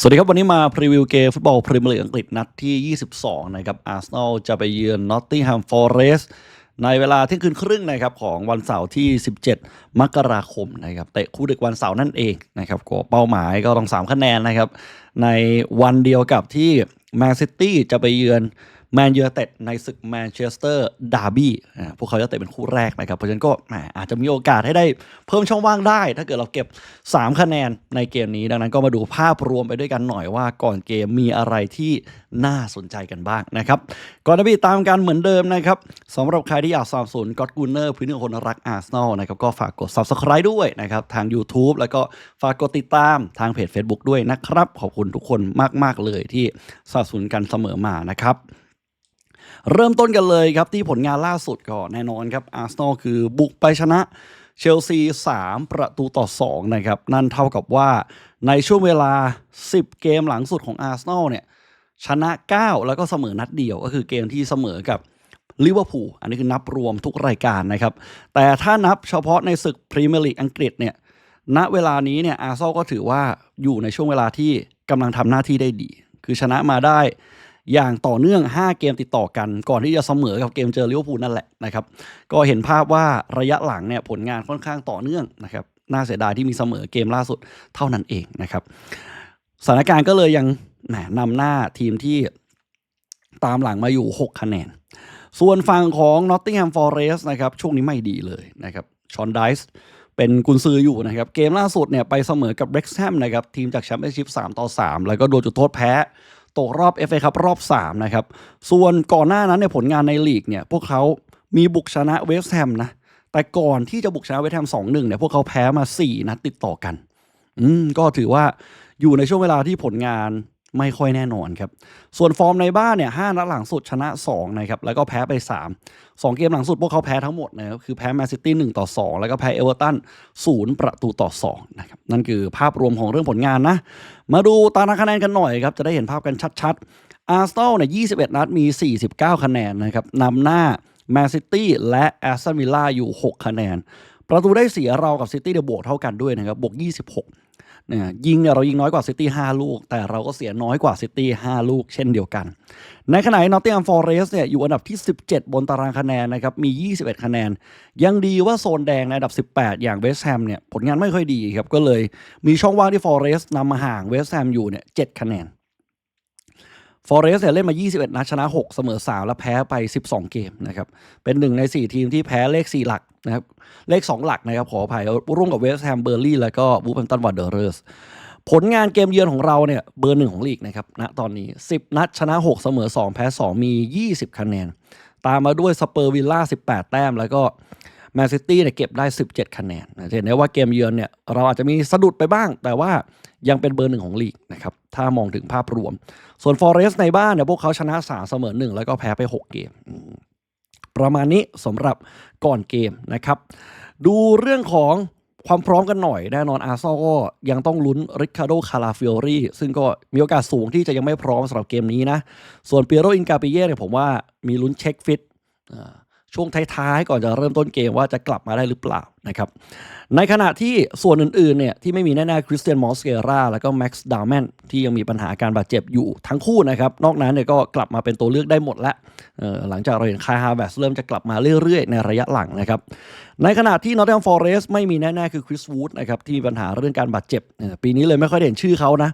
สวัสดีครับ วันนี้มาพรีวิวเกมฟุตบอลพรีเมียร์ลีกอังกฤษนัดที่ 22 นะครับอาร์เซนอลจะไปเยือนนอตติงแฮมฟอร์เรสในเวลาเที่ยงคืนครึ่งนะครับของวันเสาร์ที่ 17 มกราคมนะครับเตะคู่ดึกวันเสาร์นั่นเองนะครับก็เป้าหมายก็ต้อง 3 คะแนนนะครับ ในวันเดียวกับที่แมนซิตี้จะไปเยือน แมนยูไนเต็ดในศึกแมนเชสเตอร์ดาร์บี้พวกเขาจะเตะเป็นคู่แรกนะครับ เพราะฉะนั้นก็อาจจะมีโอกาสให้ได้เพิ่มช่องว่างได้ ถ้าเกิดเราเก็บ 3 คะแนนในเกมนี้ ดังนั้นก็มาดูภาพรวมไปด้วยกันหน่อยว่าก่อนเกมมีอะไรที่น่าสนใจกันบ้างนะครับ ก่อนจะไปตามกันเหมือนเดิมนะครับสำหรับใครที่อยากสนับสนุนก็อดกูเนอร์พื้นที่คนรักอาร์เซนอลนะครับก็ฝากกด Subscribe ด้วยนะครับทาง YouTube แล้วก็ฝากกดติดตามทางเพจ Facebook ด้วยนะครับ ขอบคุณทุกคนมาก ๆ เลยที่สนับสนุนกันเสมอมานะครับ เริ่มต้นกันเลยครับที่ผลงานล่าสุดก่อนแน่นอนครับอาร์เซนอลคือบุกไปชนะเชลซี 3 ประตูต่อ 2 นะครับ นั่นเท่ากับว่าในช่วงเวลา 10 เกมหลังสุดของอาร์เซนอลเนี่ยชนะ 9 แล้วก็เสมอนัดเดียวก็คือเกมที่เสมอกับลิเวอร์พูลอันนี้คือนับรวมทุกรายการนะครับ แต่ถ้านับเฉพาะในศึกพรีเมียร์ลีกอังกฤษเนี่ยณเวลานี้เนี่ยอาร์เซนอลก็ถือว่าอยู่ในช่วงเวลาที่กำลังทำหน้าที่ได้ดี คือชนะมาได้ อย่างต่อเนื่อง 5 เกมติดต่อกัน ก่อนที่จะเสมอกับเกมเจอลิเวอร์พูลนั่นแหละนะครับ ก็เห็นภาพว่าระยะหลังเนี่ยผลงานค่อนข้างต่อเนื่องนะครับ น่าเสียดายที่มีเสมอเกมล่าสุดเท่านั้นเองนะครับ สถานการณ์ก็เลยยังนำหน้าทีมที่ตามหลังมาอยู่ 6 คะแนน ส่วนฝั่งของ Nottingham Forest นะครับ ช่วงนี้ไม่ดีเลยนะครับ ชอนไดส์เป็นกุนซืออยู่นะครับ เกมล่าสุดเนี่ยไปเสมอกับเบร็กแฮมนะครับ ทีมจากแชมเปี้ยนชิพ3ต่อ 3 แล้วก็โดนจุดโทษแพ้ ตกรอบ FA ครับรอบ 3 นะครับ ส่วนก่อนหน้านั้นในผลงานในลีกเนี่ยพวกเขามีบุกชนะเวสต์แฮมนะแต่ก่อนที่จะบุกชนะเวสต์แฮม2-1เนี่ยพวกเขาแพ้มา 4 นัดติดต่อกัน อืมก็ถือว่าอยู่ในช่วงเวลาที่ผลงาน ไม่ค่อยแน่นอนครับ ส่วนฟอร์มในบ้านเนี่ยห้านัดหลังสุดชนะ2นะครับ แล้วก็แพ้ไป 3 2 เกมหลังสุดพวกเขาแพ้ทั้งหมดนะครับคือแพ้แมนซิตี้1ต่อ 2 แล้วก็แพ้เอเวอร์ตัน0ประตูต่อ2นะครับ นั่นคือภาพรวมของเรื่องผลงานนะ มาดูตารางคะแนนกันหน่อยครับ จะได้เห็นภาพกันชัดๆ อาร์เซนอลเนี่ย21นัดมี 49 คะแนนนะครับนำหน้าแมนซิตี้และแอสตันวิลล่าอยู่ 6 คะแนน ประตูได้เสียเรากับซิตี้เดบวกเท่ากันด้วยนะครับบวก 26 นี่ยยิงเนี่ยเรายิงน้อยกว่าซิตี้5ลูก แต่เราก็เสียน้อยกว่าซิตี้5ลูกเช่นเดียวกัน ในขณะนอตติงแฮมฟอร์เรสเนี่ยอยู่อันดับที่ 17 บนตารางคะแนนนะครับมี 21 คะแนน ยังดีว่าโซนแดงในอันดับ 18 อย่างเวสต์แฮมเนี่ยผลงานไม่ค่อยดีครับก็เลยมีช่องว่างที่ฟอร์เรสนำมาห่างเวสต์แฮมอยู่เนี่ย7คะแนนฟอร์เรสเนี่ยเล่นมา 21 นัดชนะ 6 เสมอ 3 และแพ้ไป 12 เกมนะครับ เป็นหนึ่งใน 4 ทีมที่แพ้เลข 4 หลัก นะครับเลข 2 หลักนะครับขออภัยร่วมกับเวสต์แฮมเบอร์ลี่แล้วก็บูฟแฮมตันวันเดอร์เรสผลงานเกมเยือนของเราเนี่ยเบอร์หนึ่งของลีกนะครับณตอนนี้ 10 นัดชนะ 6 เสมอ 2 แพ้ 2 มี 20 คะแนน ตามมาด้วยสเปอร์วิลล่า 18 แต้ม แล้วก็แมนซิตี้เนี่ยเก็บได้ 17 คะแนนจะเห็นได้ว่าเกมเยือนเนี่ยเราอาจจะมีสะดุดไปบ้าง แต่ว่ายังเป็นเบอร์หนึ่งของลีกนะครับถ้ามองถึงภาพรวม ส่วนฟอร์เรสในบ้านเนี่ยพวกเขาชนะ 3 เสมอ 1 แล้วก็แพ้ไป 6 เกม ประมาณนี้สำหรับก่อนเกมนะครับ ดูเรื่องของความพร้อมกันหน่อยแน่นอนอาร์ซอลก็ยังต้องลุ้นริคาโดคาราฟิโอรีซึ่งก็มีโอกาสสูงที่จะยังไม่พร้อมสำหรับเกมนี้นะ ส่วนเปียโรอินกาปิเย่เนี่ยผมว่ามีลุ้นเช็คฟิตช่วงท้ายๆก่อนจะเริ่มต้นเกมว่าจะกลับมาได้หรือเปล่านะครับในขณะที่ส่วนอื่นๆเนี่ยที่ไม่มีแน่ๆคริสเตียนมอสเกราแล้วก็แม็กซ์ดาวแมนที่ยังมีปัญหาการบาดเจ็บอยู่ทั้งคู่นะครับ นอกนั้นเนี่ยก็กลับมาเป็นตัวเลือกได้หมดแล้วหลังจากเราเห็นคายฮาร์แวสเริ่มจะกลับมาเรื่อยๆ ในระยะหลังนะครับในขณะที่นอตแ a มฟอร์เรสไม่มีแน่ๆคือคริสวูดนะครับที่มีปัญหาเรื่องการบาดเจ็บ ปีนี้เลยไม่ค่อยได้เห็นชื่อเขานะ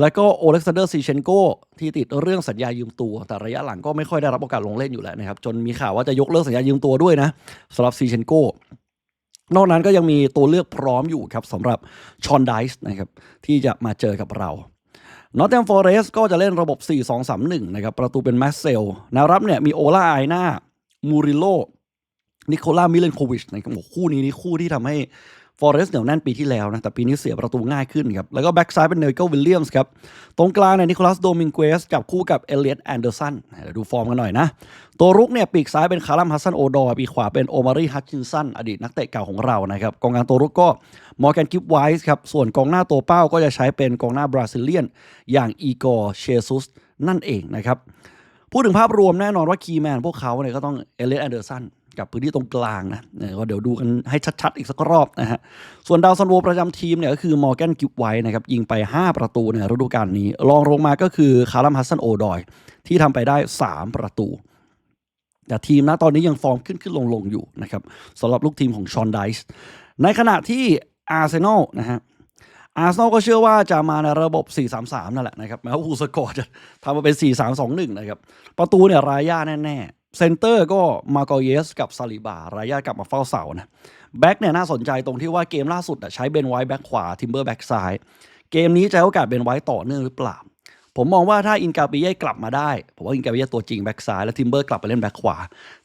แล้วก็โอเล็กซานเดอร์ซีเชนโกที่ติดเรื่องสัญญายืมตัว แต่ระยะหลังก็ไม่ค่อยได้รับโอกาสลงเล่นอยู่แล้วนะครับจนมีข่าวว่าจะยกเลิกสัญญายืมตัวด้วยนะสำหรับซีเชนโก นอกนั้นก็ยังมีตัวเลือกพร้อมอยู่ครับสำหรับชอนไดส์นะครับที่จะมาเจอกับเรานอตแ a มฟอร์เรสก็จะเล่นระบบ 4-2-3-1 นะครับ ประตูเป็นแมสเซลนารับเนี่ยมีโอลาไอนามูริโลนิโคล่ามิเลนโควิชนะครับคู่นี้นี่คู่ที่ทำให้ ฟอร์เรสต์เหนียวแน่นปีที่แล้วนะ แต่ปีนี้เสียประตูง่ายขึ้นครับ แล้วก็แบ็กซ้ายเป็นเนยเกิลวิลเลียมส์ครับ ตรงกลางเนี่ยนิโคลัสโดมิงเกสจับคู่กับเอเลียตแอนเดอร์สันเดี๋ยวดูฟอร์มกันหน่อยนะ ตัวรุกเนี่ยปีกซ้ายเป็นคาร์ลัมฮัสซันโอดอร์ปีกขวาเป็นโอมารีฮัตชินสันอดีตนักเตะเก่าของเรานะครับกองกลางตัวรุกก็มอร์แกนกิฟไวส์ครับส่วนกองหน้าตัวเป้าก็จะใช้เป็นกองหน้าบราซิเลียน อย่างอีกอร์เชซุสนั่นเองนะครับพูดถึงภาพรวมแน่นอนว่าคีย์แมนพวกเขาเนี่ยก็ต้องเอเลียตแอนเดอร์สัน กับพื้นที่ตรงกลางนะเก็เดี๋ยวดูกันให้ชัดๆ อีกสักรอบนะฮะ ส่วนดาวซันโวประจำทีมเนี่ยก็คือมอร์แกนกิฟไว้นะครับยิงไป 5 ประตูในฤดูกาลนี้รองลงมาก็คือคารัมฮัสซันโอดอย ที่ทำไปได้ 3 ประตู แต่ทีมนะตอนนี้ยังฟอร์มขึ้นขึ้นลงลงๆอยู่นะครับสำหรับลูกทีมของชอนไดส์ในขณะที่อาร์เซนอลนะฮะอาร์เซนอลก็เชื่อว่าจะมาในระบบ 4-3-3 นั่นแหละนะครับแม้ว่าฮูสกอร์จะทำมาเป็น 4-3-2-1 นะครับ ประตูเนี่ยรายย่าแน่ๆ เซนเตอร์ก็มาโกเยสกับซาลิบารายากลับมาเฝ้าเสานะแบ็กเนี่ยน่าสนใจตรงที่ว่าเกมล่าสุดใช้เบนไว้แบ็กขวาทิมเบอร์แบ็กซ้าย เกมนี้จะให้โอกาสเบนไว้ต่อเนื่องหรือเปล่า ผมมองว่าถ้าอินกาปิเย่กลับมาได้ ผมว่าอินกาปิเย่ตัวจริงแบ็กซ้ายแล้วทิมเบอร์กลับไปเล่นแบ็กขวา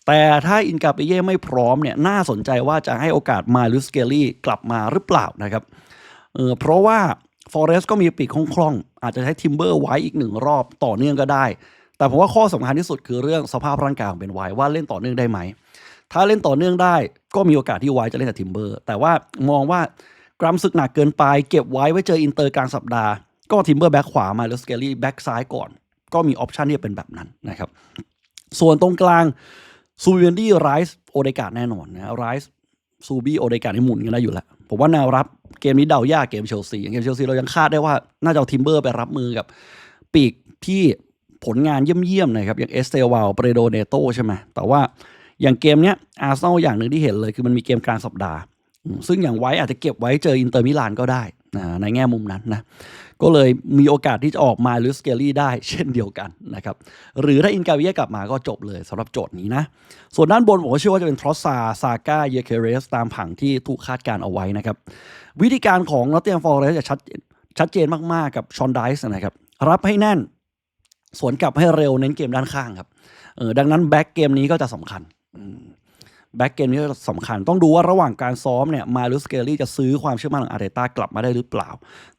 แต่ถ้าอินกาปิเย่ไม่พร้อมเนี่ยน่าสนใจว่าจะให้โอกาสมาลุสเกลลี่กลับมาหรือเปล่านะครับเออเพราะว่าฟอเรสก็มีปีกคล่องๆอาจจะใช้ทิมเบอร์ไว้อีกหนึ่งรอบต่อเนื่องก็ได้ แต่ผมว่าข้อสำคัญที่สุดคือเรื่องสภาพร่างกายของเบนไวว่าเล่นต่อเนื่องได้ไหม ถ้าเล่นต่อเนื่องได้ก็มีโอกาสที่ไวจะเล่นกับทิมเบอร์ แต่ว่ามองว่ากรัมศึกหนักเกินไป เก็บไว้ไว้เจออินเตอร์กลางสัปดาห์ ก็ทิมเบอร์แบ็คขวามาแล้วสเกลลี่แบ็คซ้ายก่อน ก็มีออปชันที่จะเป็นแบบนั้นนะครับ ส่วนตรงกลางซูเวนดี้ไรส์โอเดกาแน่นอนนะไรส์ซูบี้โอเดกานี่หมุนกันได้อยู่แล้ว ผมว่าแนวรับเกมนี้เดายากเกมเชลซีเกมเชลซีเรายังคาดได้ว่าน่าจะเอาทิมเบอร์ไปรับมือกับปีกที่ ผลงานเยี่ยมๆนะครับอย่างเอสเตวาลเปรโดเนโตใช่ไหมแต่ว่าอย่างเกมเนี้ยอาร์เซนอลอย่างหนึ่งที่เห็นเลยคือมันมีเกมกลางสัปดาห์ ซึ่งอย่างไว้อาจจะเก็บไว้เจออินเตอร์มิลานก็ได้นะในแง่มุมนั้นนะก็เลยมีโอกาสที่จะออกมาหรือสเกลลี่ได้เช่นเดียวกันนะครับหรือถ้าอินกาเวียกลับมาก็จบเลยสำหรับโจทย์นี้นะ ส่วนด้านบนผมเชื่อว่าจะเป็นทรอสซาซาก้าเยเคเรสตามผังที่ถูกคาดการณ์เอาไว้นะครับ วิธีการของนอตเตียมฟอร์เรสจะชัดชัดเจนมาก ๆ กับชอนไดส์นะครับ รับให้แน่น สวนกลับให้เร็วเน้นเกมด้านข้างครับเออดังนั้นแบ็กเกมนี้ก็จะสำคัญแบ็กเกมนี้ก็สำคัญ ต้องดูว่าระหว่างการซ้อมเนี่ยมาลุสเกลลี่จะซื้อความเชื่อมั่นของอาร์เตต้ากลับมาได้หรือเปล่า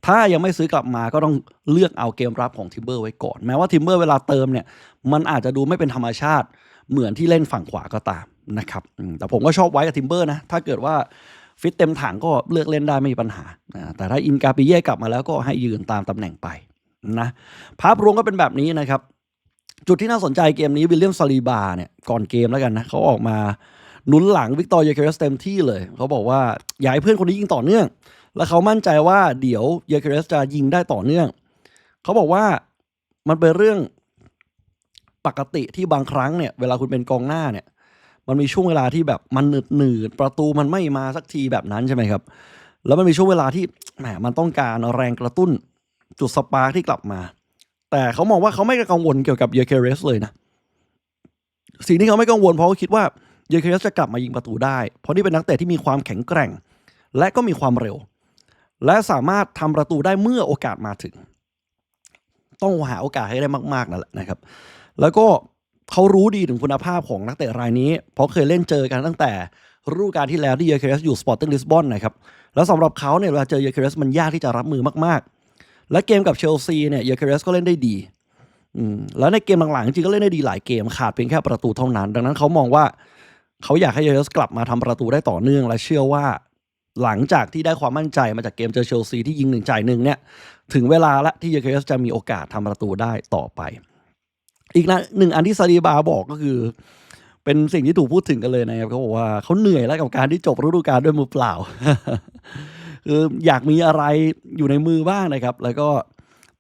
ถ้ายังไม่ซื้อกลับมาก็ต้องเลือกเอาเกมรับของทิมเบอร์ไว้ก่อน แม้ว่าทิมเบอร์เวลาเติมเนี่ยมันอาจจะดูไม่เป็นธรรมชาติเหมือนที่เล่นฝั่งขวาก็ตามนะครับแต่ผมก็ชอบไว้กับทิมเบอร์นะถ้าเกิดว่าฟิตเต็มถังก็เลือกเล่นได้ไม่มีปัญหา แต่ถ้าอินกาปิเย่กลับมาแล้วก็ให้ยืนตามตำแหน่งไป นะภาพรวมก็เป็นแบบนี้นะครับ จุดที่น่าสนใจเกมนี้วิลเลียมซาลีบาเนี่ยก่อนเกมแล้วกันนะเขาออกมาหนุนหลังวิกตอร์เยเคเรสเต็มที่เลย เขาบอกว่าอยากให้เพื่อนคนนี้ยิงต่อเนื่อง และเขามั่นใจว่าเดี๋ยวเยเคเรสจะยิงได้ต่อเนื่อง เขาบอกว่ามันเป็นเรื่องปกติที่บางครั้งเนี่ยเวลาคุณเป็นกองหน้าเนี่ย มันมีช่วงเวลาที่แบบมันหนืดหนืดๆประตูมันไม่มาสักทีแบบนั้นใช่ไหมครับ แล้วมันมีช่วงเวลาที่แหมมันต้องการแรงกระตุ้น จุดสปาร์คที่กลับมา แต่เขามองว่าเขาไม่กังวลเกี่ยวกับเยเคเรสเลยนะ สิ่งที่เขาไม่กังวลเพราะเขาคิดว่าเยเคเรสจะกลับมายิงประตูได้ เพราะนี่เป็นนักเตะที่มีความแข็งแกร่ง และก็มีความเร็ว และสามารถทำประตูได้เมื่อโอกาสมาถึง ต้องหาโอกาสให้ได้มากๆนั่นแหละนะครับ แล้วก็เขารู้ดีถึงคุณภาพของนักเตะรายนี้ เพราะเคยเล่นเจอกันตั้งแต่ฤดูกาลที่แล้วที่เยเคเรสอยู่สปอร์ติ้งลิสบอนนะครับ แล้วสำหรับเขาเนี่ยเวลาเจอเยเคเรสมันยากที่จะรับมือมากๆ และเกมกับเชลซีเนี่ยเยอเคเรสก็เล่นได้ดีอืมแล้วในเกมหลังๆจริงก็เล่นได้ดีหลายเกมขาดเพียงแค่ประตูเท่านั้น ดังนั้นเขามองว่าเขาอยากให้เยอเคเรสกลับมาทำประตูได้ต่อเนื่อง และเชื่อว่าหลังจากที่ได้ความมั่นใจมาจากเกมเจอเชลซีที่ยิงหนึ่งจ่ายหนึ่งเนี่ยถึงเวลาละที่เยอเคเรสจะมีโอกาสทำประตูได้ต่อไป อีกนะหนึ่งอันที่ซาลีบาบอกก็คือ เป็นสิ่งที่ถูกพูดถึงกันเลยนะครับเขาบอกว่าเขาเหนื่อยแล้วกับการที่จบฤดูกาลด้วยมือเปล่า คืออยากมีอะไรอยู่ในมือบ้างนะครับ แล้วก็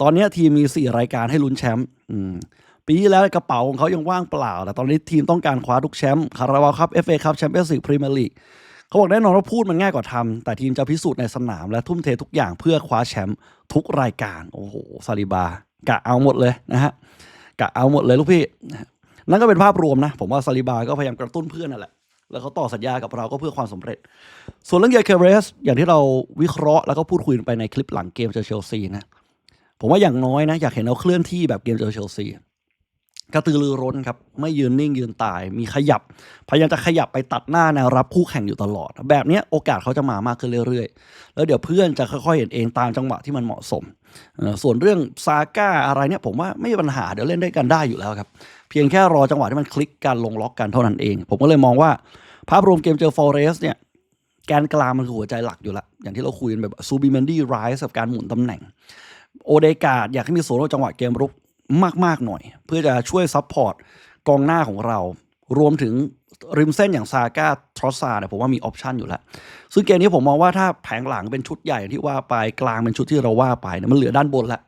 ตอนนี้ทีมมีสี่รายการให้ลุ้นแชมป์ปีที่แล้วกระเป๋าของเขายังว่างเปล่า แต่ตอนนี้ทีมต้องการคว้าทุกแชมป์คาราบาวครับเอฟเอคัพแชมเปี้ยนส์ลีกพรีเมียร์ลีกเขาบอกแน่นอนว่าพูดมันง่ายกว่าทำแต่ทีมจะพิสูจน์ในสนามและทุ่มเททุกอย่างเพื่อคว้าแชมป์ทุกรายการ โอ้โหซาลิบากะเอาหมดเลยนะฮะกะเอาหมดเลยลูกพี่นั่นก็เป็นภาพรวมนะ ผมว่าซาลิบาก็พยายามกระตุ้นเพื่อนนั่นแหละ แล้วเขาต่อสัญญากับเราก็เพื่อความสำเร็จ ส่วนเรื่องเยเคเรส อย่างที่เราวิเคราะห์แล้วก็พูดคุยไปในคลิปหลังเกมเจอเชลซีนะ ผมว่าอย่างน้อยนะ อยากเห็นเราเคลื่อนที่แบบเกมเจอเชลซี กระตือรือร้นครับไม่ยืนนิ่งยืนตาย มีขยับ พยายามจะขยับไปตัดหน้าแนวรับคู่แข่งอยู่ตลอด แบบนี้โอกาสเขาจะมามากขึ้นเรื่อยๆ แล้วเดี๋ยวเพื่อนจะค่อยๆเห็นเองตามจังหวะที่มันเหมาะสม ส่วนเรื่องซาก้าอะไรเนี่ยผมว่าไม่มีปัญหาเดี๋ยวเล่นได้กันได้อยู่แล้วครับ เพียงแค่รอจังหวะที่มันคลิกกันลงล็อกกันเท่านั้นเอง ผมก็เลยมองว่า ภาพรวมเกมเจอฟอเรสเนี่ยแกนกลางมันคือหัวใจหลักอยู่ละอย่างที่เราคุยกันแบบซูบิเมนดี้ไรส์กับการหมุนตำแหน่งโอเดกาดอยากให้มีส่วนร่วมจังหวะเกมรุก มาก ๆ หน่อย เพื่อจะช่วยซับพอร์ตกองหน้าของเรา รวมถึงริมเส้นอย่างซาก้าทรอสซาเนี่ยผมว่ามีออปชันอยู่แล้ว ซึ่งเกมนี้ผมมองว่าถ้าแผงหลังเป็นชุดใหญ่ที่ว่าไปกลางเป็นชุดที่เราว่าไปเนี่ยมันเหลือด้านบนละ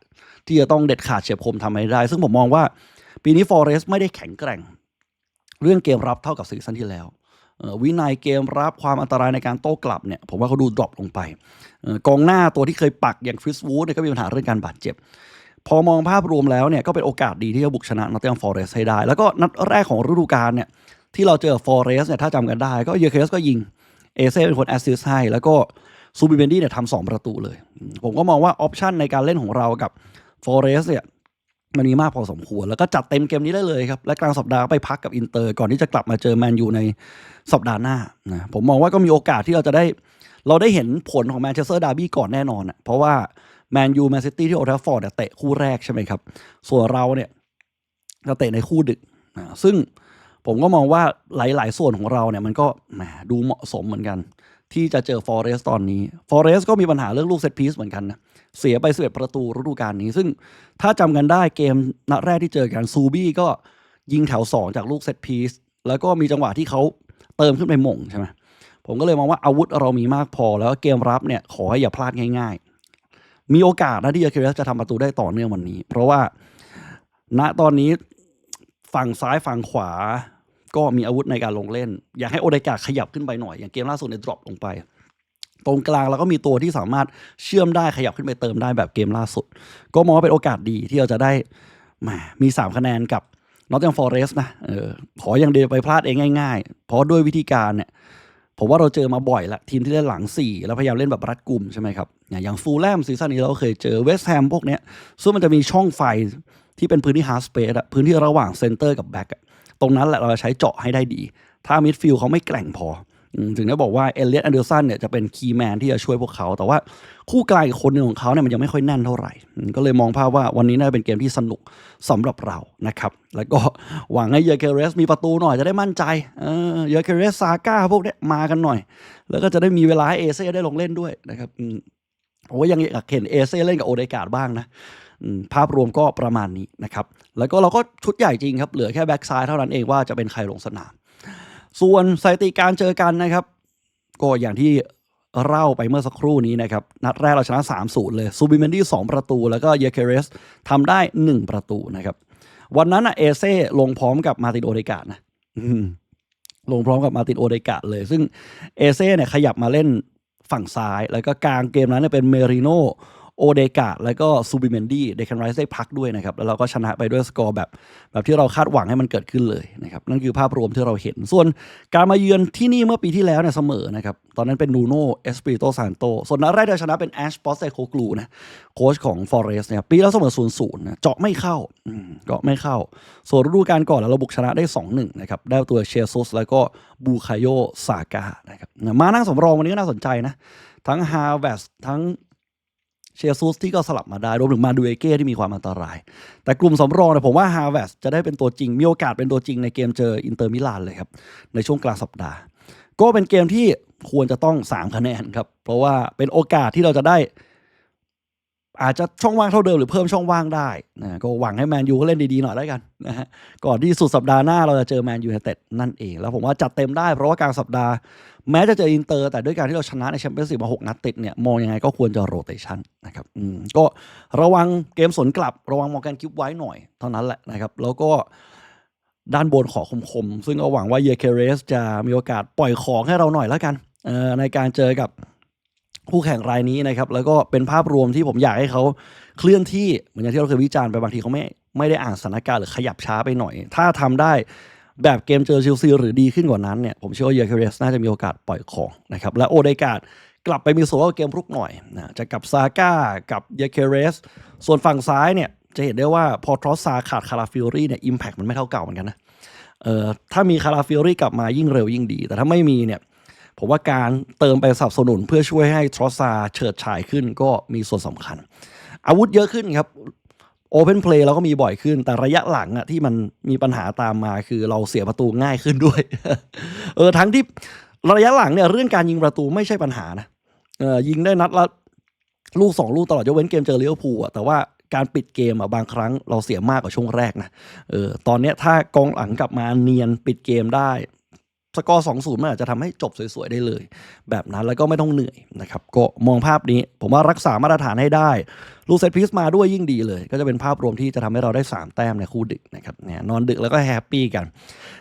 ที่จะต้องเด็ดขาดเฉียบคมทำให้ได้ ซึ่งผมมองว่าปีนี้ฟอเรสต์ไม่ได้แข็งแกร่ง เรื่องเกมรับเท่ากับซีซั่นที่แล้ววินัยเกมรับความอันตรายในการโต้กลับเนี่ยผมว่าเขาดูดรอปลงไปกองหน้าตัวที่เคยปักอย่างคริสวูดเนี่ยก็มีปัญหาเรื่องการบาดเจ็บ พอมองภาพรวมแล้วเนี่ยก็เป็นโอกาสดีที่จะบุกชนะนอตติ h งฟอเรสต์ให้ได้ แล้วก็นัดแรกของฤดูกาลเนี่ยที่เราเจอฟอร์เรสเนี่ยถ้าจำกันได้ ก็เยเคสก็ยิงเอเซ่เป็นคนแอสซิสต์ให้ แล้วก็ซูบิเบนดี้เนี่ยทำสองประตูเลย ผมก็มองว่าออปชันในการเล่นของเรากับฟอร์เรสเนี่ยมันมีมากพอสมควร แล้วก็จัดเต็มเกมนี้ได้เลยครับ และกลางสัปดาห์ไปพักกับอินเตอร์ก่อนที่จะกลับมาเจอแมนยูในสัปดาห์หน้านะผมมองว่าก็มีโอกาสที่เราจะได้ เราได้เห็นผลของแมนเชสเตอร์ดาร์บี้ก่อนแน่นอนอะเพราะว่า แมนยูแมนซิตี้ที่โอทราฟฟอร์ดเนี่ยเตะคู่แรกใช่ไหมครับ ส่วนเราเนี่ยจะเตะในคู่ดึกนะซึ่งผมก็มองว่าหลาย ๆ ส่วนของเราเนี่ยมันก็ดูเหมาะสมเหมือนกัน ที่จะเจอฟอเรสตอนนี้ฟอเรสก็มีปัญหาเรื่องลูกเซตพีซเหมือนกันนะเสียไป11ประตูฤดูกาลนี้ ซึ่งถ้าจำกันได้เกมนัดแรกที่เจอกันซูบี้ก็ยิงแถว 2 จากลูกเซตพีซแล้วก็มีจังหวะที่เขาเติมขึ้นไปหม่งใช่ไหมผมก็เลยมองว่าอาวุธเรามีมากพอแล้วเกมรับเนี่ยขอให้อย่าพลาดง่าย ๆ มีโอกาสนะที่เอเคเรสจะทำประตูได้ต่อเนื่องวันนี้ เพราะว่าณตอนนี้ฝั่งซ้ายฝั่งขวาก็มีอาวุธในการลงเล่น อยากให้โอเดกาขยับขึ้นไปหน่อยอย่างเกมล่าสุดเนี่ยดรอปลงไป ตรงกลางเราก็มีตัวที่สามารถเชื่อมได้ขยับขึ้นไปเติมได้แบบเกมล่าสุด ก็มองว่าเป็นโอกาสดีที่เราจะได้แหมมี 3 คะแนนกับนอต t งฟอเรสต์นะเออขออย่างเดียวไปพลาดเองง่าย ๆ เพราะด้วยวิธีการเนี่ย ผมว่าเราเจอมาบ่อยละทีมที่เล่นหลัง 4 แล้วพยายามเล่นแบบรัดกลุ่มใช่ไหมครับ อย่างฟูลแลมซีซั่นนี้เราเคยเจอเวสต์แฮมพวกเนี้ยซึ่งมันจะมีช่องไฟที่เป็นพื้นที่ฮาร์ดสเปซอะพื้นที่ระหว่างเซนเตอร์กับแบ็กตรงนั้นแหละเราจะใช้เจาะให้ได้ดี ถ้ามิดฟิลด์เขาไม่แกร่งพอ ถึงได้บอกว่าเอเลียตแอนเดอร์สันเนี่ยจะเป็นคีย์แมนที่จะช่วยพวกเขา แต่ว่าคู่กลางอีกคนหนึ่งของเขาเนี่ยมันยังไม่ค่อยแน่นเท่าไหร่ ก็เลยมองภาพว่าวันนี้น่าจะเป็นเกมที่สนุกสำหรับเรานะครับ แล้วก็หวังให้เยอร์เคเรสมีประตูหน่อยจะได้มั่นใจเออเยอร์เคเรสซาก้าพวกนี้มากันหน่อย แล้วก็จะได้มีเวลาให้เอเซ่ได้ลงเล่นด้วยนะครับอืมผมว่ายังอยากเห็นเอเซ่เล่นกับโอเดกาดบ้างนะภาพรวมก็ประมาณนี้นะครับ แล้วก็เราก็ชุดใหญ่จริงครับ เหลือแค่แบ็กซ้ายเท่านั้นเองว่าจะเป็นใครลงสนาม ส่วนสถิติการเจอกันนะครับ ก็อย่างที่เล่าไปเมื่อสักครู่นี้นะครับ นัดแรกเราชนะ 3-0 เลยซูบิเมนดี้2ประตู แล้วก็เยเคเรสทำได้ 1 ประตูนะครับ วันนั้นอะเอเซ่ลงพร้อมกับมาตินโอเดกาดนะลงพร้อมกับมาตินโอเดกาดเลย ซึ่งเอเซ่เนี่ยขยับมาเล่นฝั่งซ้าย แล้วก็กลางเกมนั้นเนี่ยเป็นเมริโน โอเดกาแล้วก็ซูบิเมนดี้เดคันไรส์ได้พักด้วยนะครับ แล้วเราก็ชนะไปด้วยสกอร์แบบแบบที่เราคาดหวังให้มันเกิดขึ้นเลยนะครับ นั่นคือภาพรวมที่เราเห็น ส่วนการมาเยือนที่นี่เมื่อปีที่แล้วเนี่ยเสมอนะครับ ตอนนั้นเป็นนูโน่เอสปริโตซานโตส่วนนัดแรกเราชนะเป็นแอชปอสเซโคกลูนะโค้ชของฟอเรสเนี่ยปีแล้วเสมอ0ูนย์นะเจาะไม่เข้าเจาะไม่เข้า ส่วนฤดูกาลก่อนแล้วเราบุกชนะได้ 2-1นะครับได้ตัวเชซุสแล้วก็บูคาโยซากานะครับมานั่งสำรองวันนี้ก็น่าสนใจนะทั้งฮาเวสทั้ง เชซูสที่ก็สลับมาได้รวมถึงมาดูเอเก้ที่มีความอันตราย แต่กลุ่มสำรองเนี่ยผมว่าฮาเวสจะได้เป็นตัวจริง มีโอกาสเป็นตัวจริงในเกมเจออินเตอร์มิลานเลยครับ ในช่วงกลางสัปดาห์ ก็เป็นเกมที่ควรจะต้อง 3 คะแนนครับ เพราะว่าเป็นโอกาสที่เราจะได้ อาจจะช่องว่างเท่าเดิมหรือเพิ่มช่องว่างได้นะก็หวังให้แมนยูเขาเล่นดีๆหน่อยแล้วกันนะฮะก่อนที่สุดสัปดาห์หน้าเราจะเจอแมนยูไนเต็ดนั่นเอง แล้วผมว่าจัดเต็มได้เพราะว่ากลางสัปดาห์แม้จะเจออินเตอร์ แต่ด้วยการที่เราชนะในแชมเปี้ยนส์ลีกมา6นัดติดเนี่ยมองยังไงก็ควรจะโรเตชันนะครับอืมก็ระวังเกมสวนกลับระวังมอร์แกนคิปไว้หน่อยเท่านั้นแหละนะครับแล้วก็ด้านบนขอคมๆซึ่งก็หวังว่าเยเคเรสจะมีโอกาสปล่อยของให้เราหน่อยแล้วกันเอ่อในการเจอกับ คู่แข่งรายนี้นะครับ แล้วก็เป็นภาพรวมที่ผมอยากให้เขาเคลื่อนที่เหมือนอย่างที่เราเคยวิจารณ์ไปบางทีเขาไม่ไม่ได้อ่านสถานการณ์หรือขยับช้าไปหน่อย ถ้าทำได้แบบเกมเจอเชลซีหรือดีขึ้นกว่านั้นเนี่ยผมเชื่อว่าเยอร์เคเรสน่าจะมีโอกาสปล่อยของนะครับและโอเดกาดกลับไปมีส่วนร่วมเกมรุกหน่อยนะจะกับซาก้ากับเยอร์เคเรส ส่วนฝั่งซ้ายเนี่ยจะเห็นได้ว่าพอทรอสซาขาดคาราฟิโอรี่เนี่ยอิมแพคมันไม่เท่าเก่าเหมือนกันนะเอ่อถ้ามีคาราฟิโอรี่กลับมายิ่งเร็วยิ่งดี แต่ถ้าไม่มีเนี่ย ผมว่าการเติมไปสนับสนุนเพื่อช่วยให้ทรอสซาเฉิดฉายขึ้นก็มีส่วนสำคัญ อาวุธเยอะขึ้นครับโอเพนเพลย์เราก็มีบ่อยขึ้น แต่ระยะหลังอะที่มันมีปัญหาตามมาคือเราเสียประตูง่ายขึ้นด้วย เออทั้งที่ระยะหลังเนี่ยเรื่องการยิงประตูไม่ใช่ปัญหานะเออยิงได้นัดละลูกสองลูกตลอดยกเว้นเกมเจอเลิเวอร์พูลอะแต่ว่าการปิดเกมอะบางครั้งเราเสียมากกว่าช่วงแรกนะเออตอนเนี้ยถ้ากองหลังกลับมาเนียนปิดเกมได้ สกอร์2-0มันอาจจะทำให้จบสวยๆได้เลย แบบนั้นแล้วก็ไม่ต้องเหนื่อยนะครับ ก็มองภาพนี้ผมว่ารักษามาตรฐานให้ได้ลูเซตพีซมาด้วยยิ่งดีเลย ก็จะเป็นภาพรวมที่จะทำให้เราได้ 3 แต้มในคู่ดึกนะครับเนี่ยนอนดึกแล้วก็แฮปปี้กัน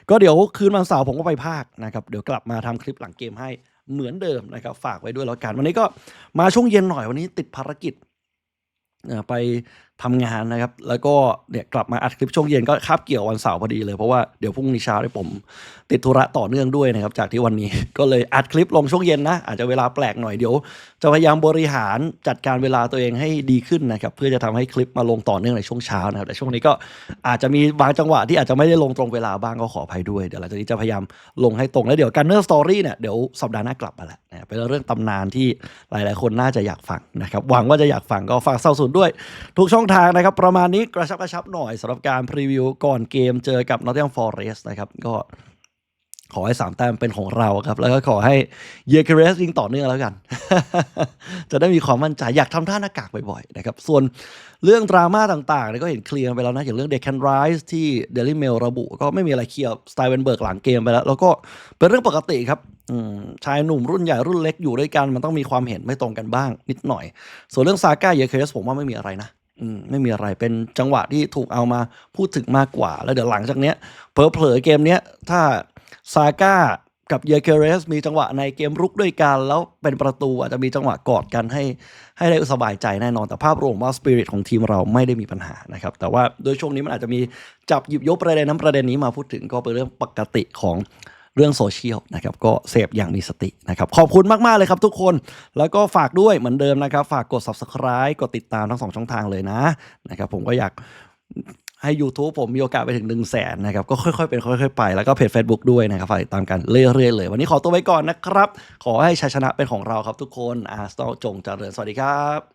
ก็เดี๋ยวคืนวันเสาร์ผมก็ไปภาคนะครับเดี๋ยวกลับมาทำคลิปหลังเกมให้เหมือนเดิมนะครับฝากไว้ด้วยแล้วกันวันนี้ก็มาช่วงเย็นหน่อยวันนี้ติดภารกิจไป ทำงานนะครับ แล้วก็เนี่ยกลับมาอัดคลิปช่วงเย็นก็คาบเกี่ยววันเสาร์พอดีเลยเพราะว่าเดี๋ยวพรุ่งนี้เช้าเนี่ยผม ติดธุระต่อเนื่องด้วยนะครับ จากที่วันนี้ ก็เลยอัดคลิปลงช่วงเย็นนะ อาจจะเวลาแปลกหน่อยเดี๋ยว จะพยายามบริหารจัดการเวลาตัวเองให้ดีขึ้นนะครับเพื่อจะทำให้คลิปมาลงต่อเนื่องในช่วงเช้านะครับแต่ช่วงนี้ก็อาจจะมีบางจังหวะที่อาจจะไม่ได้ลงตรงเวลาบ้างก็ขออภัยด้วยเดี๋ยวหลังจากนี้จะพยายามลงให้ตรงแล้วเดี๋ยวกันเนอร์สตอรี่เนี่ยเดี๋ยวสัปดาห์หน้ากลับมาแล้วนะเป็นเรื่องตำนานที่หลาย ๆ คนน่าจะอยากฟังนะครับหวังว่าจะอยากฟังก็ฝากเศร้าสุดด้วยทุกช่องทางนะครับ ประมาณนี้กระชับกระชับหน่อยสำหรับการพรีวิวก่อนเกมเจอกับ Nottingham Forest นะครับ ก็ขอให้สามแต้มเป็นของเราครับ แล้วก็ขอให้เยเกเรสยิงต่อเนื่องแล้วกัน จะได้มีความมั่นใจอยากทำท่าหน้ากากบ่อยๆนะครับ ส่วนเรื่องดราม่าต่างๆเนี่ยก็เห็นเคลียร์ไปแล้วนะ อย่างเรื่องเด c แคนไรส์ที่ Daily Mail ระบุ ก็ไม่มีอะไรเคลียร์สไตเวนเบิร์กหลังเกมไปแล้ว แล้วก็เป็นเรื่องปกติครับอืมชายหนุ่มรุ่นใหญ่รุ่นเล็กอยู่ด้วยกันมันต้องมีความเห็นไม่ตรงกันบ้างนิดหน่อย ส่วนเรื่องซาก้าเยเคสผมว่าไม่มีอะไรนะ อืมไม่มีอะไรเป็นจังหวะที่ถูกเอามาพูดถึงมากกว่า แล้วเดี๋ยวหลังจากเนี้ยเผลอๆเกมเนี้ยถ้าซาก้ากับเยเคเรสมีจังหวะในเกมรุกด้วยกัน แล้วเป็นประตูอาจจะมีจังหวะกอดกันให้ให้ได้สบายใจแน่นอน แต่ภาพรวมว่าสปิริตของทีมเราไม่ได้มีปัญหานะครับ แต่ว่าโดยช่วงนี้มันอาจจะมีจับหยิบยกประเด็นนั้นประเด็นนี้มาพูดถึงก็เป็นเรื่องปกติของ เรื่องโซเชียลนะครับก็เสพอย่างมีสตินะครับขอบคุณมาก ๆ เลยครับทุกคนแล้วก็ฝากด้วยเหมือนเดิมนะครับ ฝากกด subscribe กดติดตามทั้งสองช่องทางเลยนะนะครับผมก็อยากให้ YouTube ผมมีโอกาสไปถึง1นึ่งแสนนะครับก็ค่อยๆ เป็นค่อยๆ ไป แล้วก็เพจ Facebook ด้วยนะครับฝากติดตามกันเรื่อยๆเลย วันนี้ขอตัวไปก่อนนะครับ ขอให้ชัยชนะเป็นของเราครับทุกคนอาร์สตอลจงเจริญสวัสดีครับ